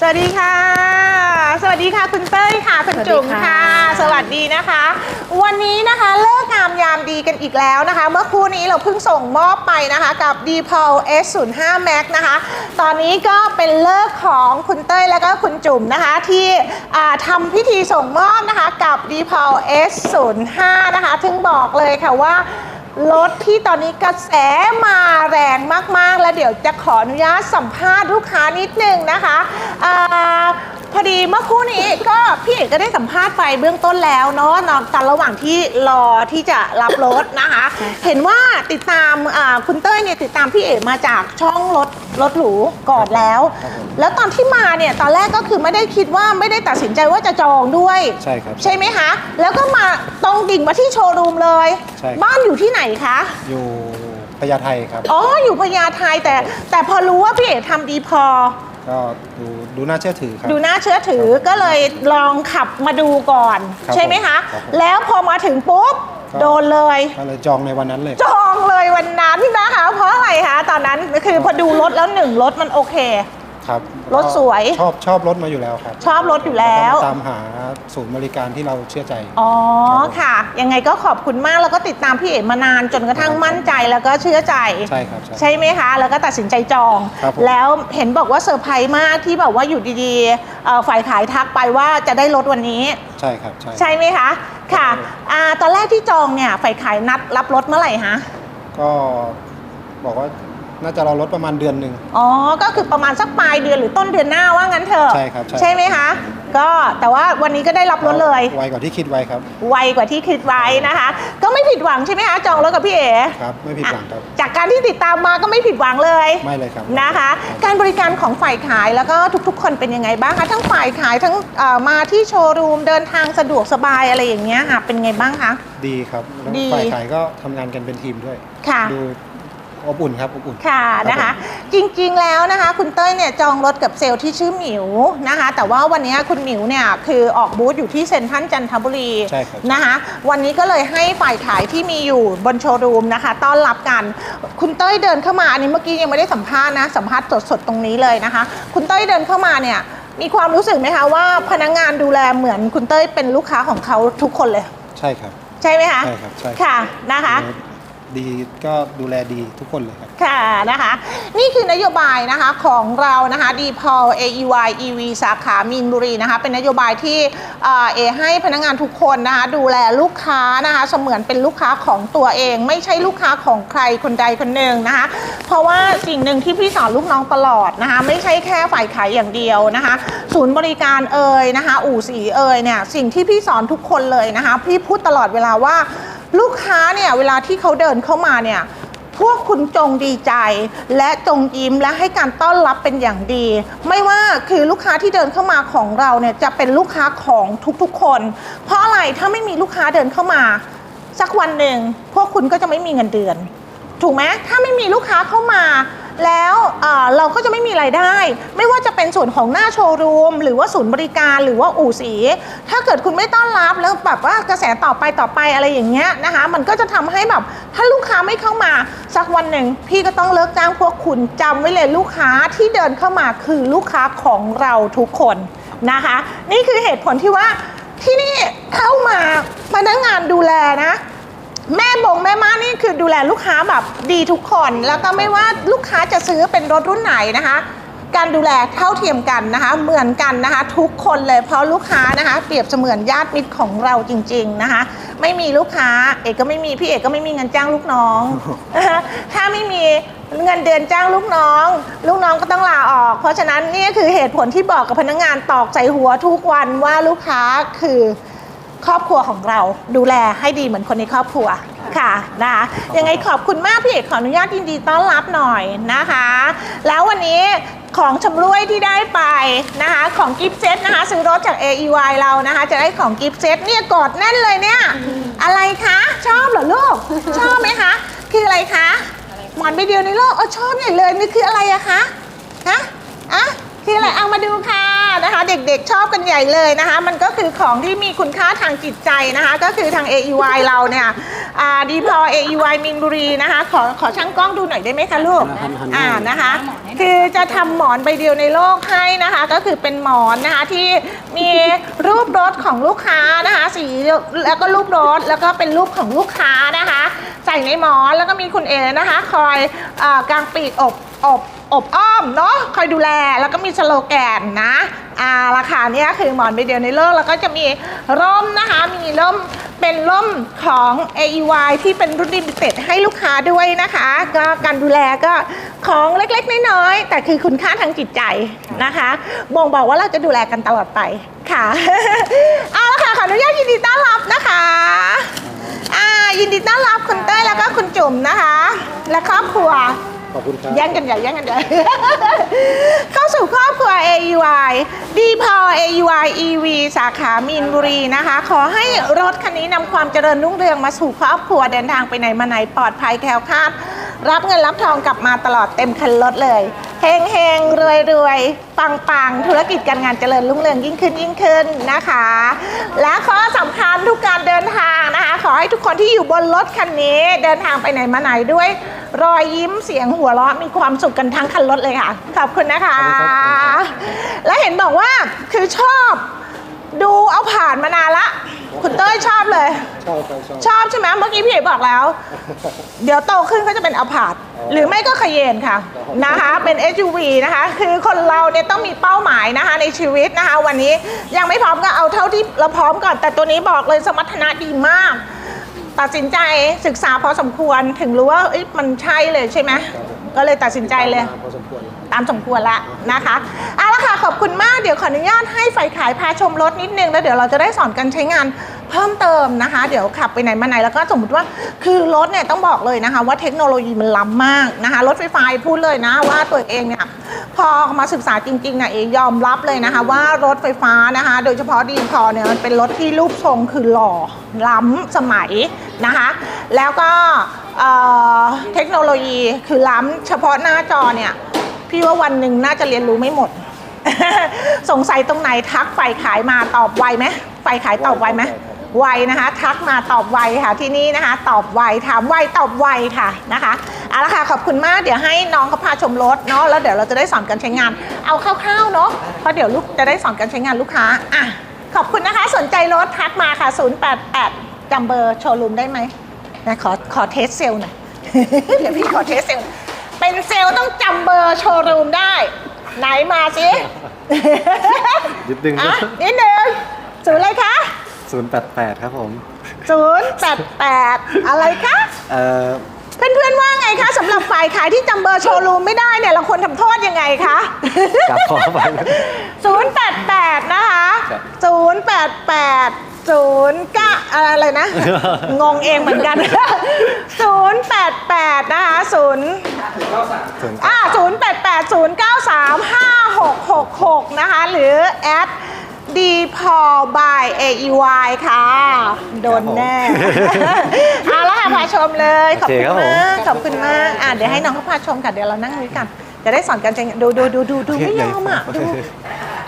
สวัสดีค่ะ สวัสดีค่ะคุณเต้ยค่ะคุณจุ๋มค่ะ สวัสดีนะคะ วันนี้นะคะเลิกงามยามดีกันอีกแล้วนะคะ เมื่อครู่นี้เราเพิ่งส่งมอบไปนะคะกับ d p o l S05 Max นะคะ ตอนนี้ก็เป็นเลิกของคุณเต้ยแล้วก็คุณจุ๋มนะคะที่อ่าทำพิธีส่งมอบนะคะกับ d p o l S05 นะคะซึ่งบอกเลยค่ะว่า รถที่ตอนนี้กระแสมาแรงมากๆ แล้วเดี๋ยวจะขออนุญาตสัมภาษณ์ลูกค้านิดนึงนะคะอา พอดีเมื่อครู่นี้ก็พี่เอกก็ได้สัมภาษณ์ไปเบื้องต้นแล้วเนาะตอนระหว่างที่รอที่จะรับรถนะคะ เห็นว่าติดตามอ่าคุณเต้ยเนี่ยติดตามพี่เอกมาจากช่องรถรถหรูก่อนแล้ว แล้วตอนที่มาเนี่ยตอนแรกก็คือไม่ได้คิดว่าไม่ได้ตัดสินใจว่าจะจองด้วย ใช่ครับใช่ไหมคะ แล้วก็มาตรงดิ่งมาที่โชว์รูมเลย ใช่ครับ บ้านอยู่ที่ไหนคะ อยู่พญาไทครับ อ๋อ อยู่พญาไทแต่แต่พอรู้ว่าพี่เอกทำดีพอ ก็ดู ดูน่าเชื่อถือครับ ดูน่าเชื่อถือก็เลยลองขับมาดูก่อน ครับใช่ไหมคะครับผมแล้วพอมาถึงปุ๊บก็โดนเลย ก็เลยจองในวันนั้นเลย จองเลยวันนั้นนะคะ เพราะอะไรคะตอนนั้นคือพอดูรถแล้วหนึ่งรถมันโอเค ครับรถสวย ชอบชอบรถมาอยู่แล้วครับชอบรถอยู่แล้ว ตามหาศูนย์บริการที่เราเชื่อใจ อ๋อครับผมค่ะ ยังไงก็ขอบคุณมากแล้วก็ติดตามพี่เอกมานานจนกระทั่งมั่นใจแล้วก็เชื่อใจ ใช่ครับใช่ใช่ไหมคะ แล้วก็ตัดสินใจจอง ครับผม แล้วเห็นบอกว่าเซอร์ไพรส์มากที่แบบว่าอยู่ดีๆเอ่อฝ่ายขายทักไปว่าจะได้รถวันนี้ ใช่ครับใช่ ใช่ไหมคะค่ะอ่าตอนแรกที่จองเนี่ยฝ่ายขายนัดรับรถเมื่อไหร่ฮะ ก็บอกว่า น่าจะรอรถประมาณเดือนหนึ่ง อ๋อ ก็คือประมาณสักปลายเดือนหรือต้นเดือนหน้าว่างั้นเถอะใช่ครับใช่ ใช่ไหมคะ ก็แต่ว่าวันนี้ก็ได้รับรถเลย ไวกว่าที่คิดไว้ครับ ไวกว่าที่คิดไว้นะคะ ก็ไม่ผิดหวังใช่ไหมคะจองรถกับพี่เอ๋ครับ ไม่ผิดหวังครับ จากการที่ติดตามมาก็ไม่ผิดหวังเลยไม่เลยครับนะคะ การบริการของฝ่ายขายแล้วก็ทุกๆ คนเป็นยังไงบ้างคะทั้งฝ่ายขายทั้งเอ่อมาที่โชว์รูมเดินทางสะดวกสบายอะไรอย่างเงี้ยค่ะเป็นไงบ้างคะ ดีครับแล้วดี ฝ่ายขายก็ทำงานกันเป็นทีมด้วย ค่ะ ดู อบอุ่นครับอบอุ่น ค่ะนะคะ จริงๆแล้วนะคะ คุณเต้ยเนี่ยจองรถกับเซลล์ที่ชื่อหมิวนะคะ แต่ว่าวันนี้คุณหมิวเนี่ยคือออกบูธอยู่ที่เซ็นทรัลจันทบุรีใช่ครับ นะคะ วันนี้ก็เลยให้ฝ่ายขายที่มีอยู่บนโชว์รูมนะคะ ต้อนรับกัน คุณเต้ยเดินเข้ามาอันนี้เมื่อกี้ยังไม่ได้สัมภาษณ์นะสัมภาษณ์สดๆตรงนี้เลยนะคะ คุณเต้ยเดินเข้ามาเนี่ยมีความรู้สึกไหมคะว่าพนักงานดูแลเหมือนคุณเต้ยเป็นลูกค้าของเขาทุกคนเลย ใช่ครับ ใช่ไหมคะใช่ครับใช่ค่ะนะคะ ดีก็ดูแลดีทุกคนเลยครับ ค่ะนะคะ นี่คือนโยบายนะคะของเรานะคะ d p o l AEY EV สาขามีนบุรีนะคะ เป็นนโยบายที่เอ่อเอให้พนักงานทุกคนนะคะดูแลลูกค้านะคะเสมือนเป็นลูกค้าของตัวเอง ไม่ใช่ลูกค้าของใครคนใดคนหนึ่งนะคะ เพราะว่าสิ่งหนึ่งที่พี่สอนลูกน้องตลอดนะคะ ไม่ใช่แค่ฝ่ายขายอย่างเดียวนะคะ ศูนย์บริการเอ่ยนะคะ อู่สีเอ่ยเนี่ยสิ่งที่พี่สอนทุกคนเลยนะคะ พี่พูดตลอดเวลาว่า ลูกค้าเนี่ยเวลาที่เขาเดินเข้ามาเนี่ยพวกคุณจงดีใจ และจงยิ้มและให้การต้อนรับเป็นอย่างดี ไม่ว่าคือลูกค้าที่เดินเข้ามาของเราเนี่ยจะเป็นลูกค้าของทุกๆคน เพราะอะไรถ้าไม่มีลูกค้าเดินเข้ามา สักวันหนึ่งพวกคุณก็จะไม่มีเงินเดือน ถูกไหมถ้าไม่มีลูกค้าเข้ามา แล้วเราก็จะไม่มีไรายได้ ไม่ว่าจะเป็นส่วนของหน้าโชว์รูม หรือว่าศูนย์บริการหรือว่าอู่สี ถ้าเกิดคุณไม่ต้อนรับแล้วแบบว่ากระแสต่อไปต่อไปอะไรอย่างเงี้ยนะคะ มันก็จะทำให้แบบถ้าลูกค้าไม่เข้ามาสักวันหนึ่งพี่ก็ต้องเลิกจ้างพวกคุณจำไว้เลยลูกค้าที่เดินเข้ามาคือลูกค้าของเราทุกคนนะคะ นี่คือเหตุผลที่ว่าที่นี่เข้ามาพนักงานดูแลนะ แม่บงแม่ม้านี่คือดูแลลูกค้าแบบดีทุกคน แล้วก็ไม่ว่าลูกค้าจะซื้อเป็นรถรุ่นไหนนะคะ การดูแลเท่าเทียมกันนะคะ เหมือนกันนะคะ ทุกคนเลยเพราะลูกค้านะคะ เปรียบเสมือนญาติมิตรของเราจริง ๆนะคะ ไม่มีลูกค้าเอกก็ไม่มีพี่เอกก็ไม่มีเงินจ้างลูกน้อง ถ้าไม่มีเงินเดือนจ้างลูกน้อง ลูกน้องก็ต้องลาออก เพราะฉะนั้นนี่คือเหตุผลที่บอกกับพนักงานตอกใส่หัวทุกวันว่าลูกค้าคือ ครอบครัวของเรา ดูแลให้ดีเหมือนคนในครอบครัวค่ะนะคะยังไงขอบคุณมากพี่เอกขออนุญาตยินดีต้อนรับหน่อยนะคะ แล้ววันนี้ของชำร่วยที่ได้ไปนะคะ ของกิฟต์เซตนะคะ ซื้อรถจาก AEY เรานะคะ จะได้ของกิฟต์เซตเนี่ยกอดแน่นเลยเนี่ย อะไรคะ ชอบเหรอลูก ชอบไหมคะ คืออะไรคะหมอนใบเดียวในโลกเออชอบใหญ่เลยนี่คืออะไรอะคะฮะอะคืออะไรเอามาดูค่ะ นะคะนะคะ เด็กๆชอบกันใหญ่เลยนะคะ มันก็คือของที่มีคุณค่าทางจิตใจนะคะ ก็คือทาง AEY เราเนี่ยดีพอ AEY มินบุรีนะคะ ขอขอช่างกล้องดูหน่อยได้ไหมคะลูกหันหันอ่านะคะ คือจะทำหมอนใบเดียวในโลกให้นะคะ ก็คือเป็นหมอนนะคะที่มีรูปรถของลูกค้านะคะ สีแล้วก็รูปรถแล้วก็เป็นรูปของลูกค้านะคะ ใส่ในหมอนแล้วก็มีคุณเอนะคะ คอยเออกางปีกอบอบอบอ้อมเนาะคอยดูแลแล้วก็มีสโลแกนนะอ่าราคาเนี้ยคือหมอนใบเดียวในโลกแล้วก็จะมีร่มนะคะ มีร่มเป็นร่มของ AEY ที่เป็นรุ่นดิมิเต็ดให้ลูกค้าด้วยนะคะ ก็การดูแลก็ของเล็กๆ น้อยๆ แต่คือคุณค่าทางจิตใจนะคะบ่งบอกว่าเราจะดูแลกันตลอดไปค่ะ เอาละค่ะขออนุญาตยินดีต้อนรับนะคะอ่ายินดีต้อนรับคุณเต้ยแล้วก็คุณจุ๋มนะคะ และครอบครัว ขอบคุณครับ แย่งกันใหญ่แย่งกันใหญ่ เข้าสู่ครอบครัว AUI ดีพอ AUI EV สาขามีนบุรีนะคะ ขอให้รถคันนี้นำความเจริญรุ่งเรืองมาสู่ครอบครัวเดินทางไปไหนมาไหนปลอดภัยแคล้วคลาด รับเงินรับทองกลับมาตลอดเต็มคันรถเลย เฮงเฮงรวยรวยปังปังธุรกิจการงานเจริญรุ่งเรืองยิ่งขึ้นยิ่งขึ้นนะคะ และข้อสำคัญทุกการเดินทางนะคะ ขอให้ทุกคนที่อยู่บนรถคันนี้ เดินทางไปไหนมาไหนด้วย รอยยิ้มเสียงหัวเราะมีความสุขกันทั้งคันรถเลยค่ะ ขอบคุณนะคะขอบคุณครับและเห็นบอกว่าคือชอบ ดูเอาผ่านมานานละ คุณเต้ยชอบเลย ชอบครับชอบชอบใช่ไหมเมื่อกี้พี่เอ๋บอกแล้ว เดี๋ยวโตขึ้นก็จะเป็นอพาร์ตหรือไม่ก็ขยเยนค่ะนะคะเป็น SUV นะคะ คือคนเราเนี่ยต้องมีเป้าหมายนะคะในชีวิตนะคะ วันนี้ยังไม่พร้อมก็เอาเท่าที่เราพร้อมก่อน แต่ตัวนี้บอกเลยสมรรถนะดีมาก ตัดสินใจศึกษาพอสมควรถึงรู้ว่าเอ้ยมันใช่เลยใช่ไหมก็เลยตัดสินใจเลยพอสมควรตามสมควรละนะคะเอาละค่ะ ขอบคุณมากเดี๋ยวขออนุญาตให้ไฟขายพาชมรถนิดนึง แล้วเดี๋ยวเราจะได้สอนการใช้งานเพิ่มเติมนะคะ เดี๋ยวขับไปไหนมาไหนแล้วก็สมมติว่าคือรถเนี่ยต้องบอกเลยนะคะ ว่าเทคโนโลยีมันล้ำมากนะคะ รถไฟฟ้าพูดเลยนะว่าตัวเองเนี่ยพอมาศึกษาจริงๆเนี่ยเองยอมรับเลยนะคะ ว่ารถไฟฟ้านะคะ โดยเฉพาะดีพอเนี่ยมันเป็นรถที่รูปทรงคือหล่อล้ำสมัยนะคะ แล้วก็เเทคโนโลยีคือล้ำเฉพาะหน้าจอเนี่ยพี่ว่าวันหนึ่งน่าจะเรียนรู้ไม่หมด สงสัยตรงไหนทักไฟขายมาตอบไวไหมไฟขายตอบไวไหมไวนะคะ ทักมาตอบไวค่ะที่นี่นะคะ ตอบไวถามไวตอบไวค่ะนะคะเอาละค่ะขอบคุณมากเดี๋ยวให้น้องเขาพาชมรถเนาะแล้วเดี๋ยวเราจะได้สอนการใช้งาน เอาคร่าวๆเนาะเพราะเดี๋ยวลูกจะได้สอนการใช้งานลูกค้าอะขอบคุณนะคะสนใจรถทักมาค่ะ 088จำเบอร์โชว์รูมได้ไหมนะขอขอเทสเซลล์หน่อยเดี๋ยวพี่ขอเทสเซลล์เป็นเซลล์ต้องจำเบอร์โชว์รูมได้ ไหนมาสินิดนึงอะนิดนึงศูนย์อะไรคะศูนย์แปดแปดครับผมศูนย์แปดแปดอะไรคะเอ่อเพื่อนๆว่าไงคะสำหรับฝ่ายขายที่จำเบอร์โชว์รูมไม่ได้เนี่ยเราควรทำโทษยังไงคะกลับขอไปศูนย์แปดแปดนะคะครับศูนย์แปดแปด ศูนย์เก้าอะไรนะ งงเองเหมือนกันศูนย์แปดแปดนะคะศูนย์ศูนย์อ่าศูนย์แปดแปดศูนย์เก้าสามห้าหกหกหกนะคะ หรือแอดดีพอบาย AEY ค่ะ โดนแน่เอาละค่ะพาชมเลย ขอบคุณมาก ขอบคุณมากอะเดี๋ยวให้น้องเขาพาชมกันเดี๋ยวเรานั่งนี้กัน จะได้สอนกันจริงดูดูดูดูดูไม่ยอมอะดู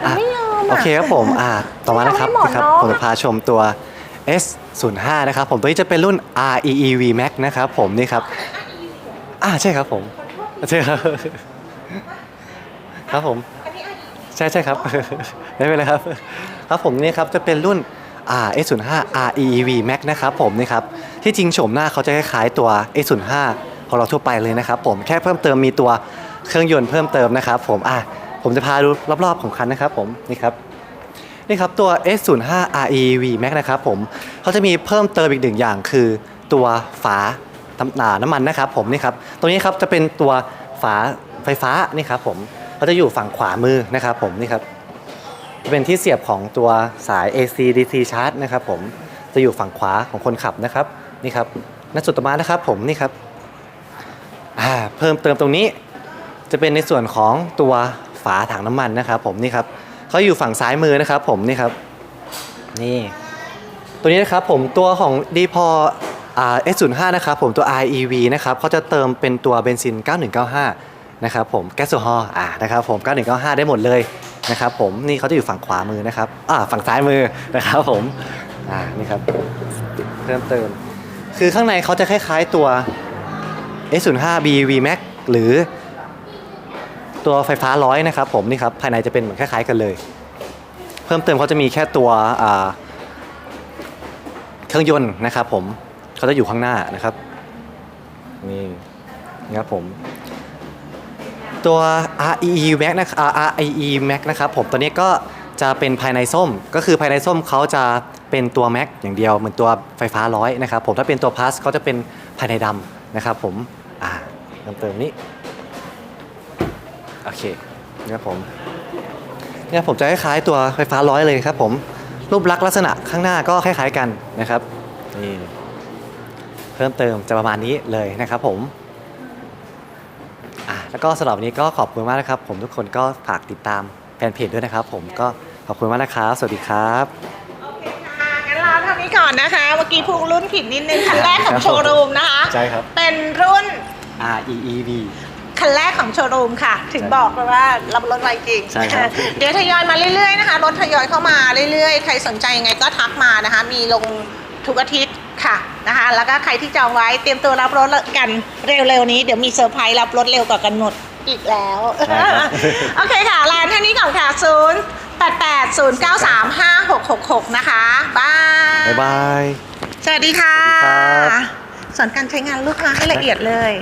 ดูไม่ยอม โออะเคครับผมอ่าต่อมานะครับไม่หมดนะครับเนอะผมจะพาชมตัว S05 นะครับผมตัวนี้จะเป็นรุ่น REEV Max นะครับผมนี่ครับอ่าใช่ครับผมใช่ครับครับผมใช่ใช่ครับไม่เป็นไรครับ ครับผมนี่ครับจะเป็นรุ่นอ่า S05 REEV Max นะครับผมนี่ครับที่จริงโฉมหน้าเขาจะคล้ายๆตัว S05 ของเราทั่วไปเลยนะครับผมแค่เพิ่มเติมมีตัวเครื่องยนต์เพิ่มเติมนะครับผมอะ ผมจะพาดูรอบๆของคันนะครับผมนี่ครับนี่ครับตัว S05 REV Max นะครับผมเขาจะมีเพิ่มเติมอีกหนึ่งอย่างคือตัวฝาทำหนาน้ำมันนะครับผมนี่ครับตัวนี้ครับจะเป็นตัวฝาไฟฟ้านี่ครับผมเขาจะอยู่ฝั่งขวามือนะครับผมนี่ครับจะเป็นที่เสียบของตัวสาย AC DC charge นะครับผมจะอยู่ฝั่งขวาของคนขับนะครับนี่ครับณจุดต่อมานะครับผมนี่ครับเพิ่มเติมตรงนี้จะเป็นในส่วนของตัว ฝาถังน้ำมันนะครับผมนี่ครับเขาอยู่ฝั่งซ้ายมือนะครับผมนี่ครับนี่ตัวนี้นะครับผมตัวของดีพอเอ่า S05 นะครับผมตัว REV นะครับเขาจะเติมเป็นตัวเบนซิน 9195 นะครับผมแก๊สโซฮอล์อ่านะครับผม 9195 ได้หมดเลยนะครับผมนี่เขาจะอยู่ฝั่งขวามือนะครับอ่าฝั่งซ้ายมือนะครับผมอ่านี่ครับเพิ่มเติม คือข้างในเขาจะคล้ายๆตัว S05 BV Max หรือ ตัวไฟฟ้าร้อยนะครับผมนี่ครับภายในจะเป็นเหมือนคล้ายๆกันเลย เพิ่มเติมเขาจะมีแค่ตัวเครื่องยนต์นะครับผมเขาจะอยู่ข้างหน้านะครับนี่นะครับผมตัว REE Max นะอ่า REE Max นะครับผมตัวนี้ก็จะเป็นภายในส้ม ก็คือภายในส้มเขาจะเป็นตัว Max อย่างเดียวเหมือนตัวไฟฟ้าร้อยนะครับผมถ้าเป็นตัว Plus เขาจะเป็นภายในดำนะครับผมอ่าเติมเติมนี้ โอเคนะครับผมเนี่ยผมจะคล้ายๆตัวไฟฟ้าร้อยเลยครับผมรูปลักษณ์ลักษณะข้างหน้าก็คล้ายๆกันนะครับนี่เพิ่มเติมจะประมาณนี้เลยนะครับผมอะแล้วก็สำหรับวันนี้ก็ขอบคุณมากนะครับ ผมทุกคนก็ฝากติดตามแฟนเพจด้วยนะครับ ผมก็ขอบคุณมากนะครับสวัสดีครับ โอเคค่ะงั้นเราเท่านี้ก่อนนะคะ เมื่อกี้พูดรุ่นผิดนิดนึงคันแรกของโชว์รูมนะคะ ใช่ครับ เป็นรุ่น R E E V คันแรกของโชว์รูมค่ะ ถึงบอกเลยว่ารับรถไวจริง ใช่ครับ เดี๋ยวทยอยมาเรื่อยๆนะคะ รถทยอยเข้ามาเรื่อยๆ ใครสนใจยังไงก็ทักมานะคะ มีลงทุกอาทิตย์ค่ะนะคะ แล้วก็ใครที่จองไว้เตรียมตัวรับรถกันเร็วๆนี้เดี๋ยวมีเซอร์ไพรส์รับรถเร็วกว่ากันหมดอีกแล้ว ใช่ครับ โอเคค่ะร้านท่านี้ก่อนค่ะ0 8 8 0 9 3 5 6 6 6นะคะบาย บ๊ายบาย สวัสดีค่ะ สวัสดีครับ สอนการใช้งานลูกค้าให้ละเอียดเลย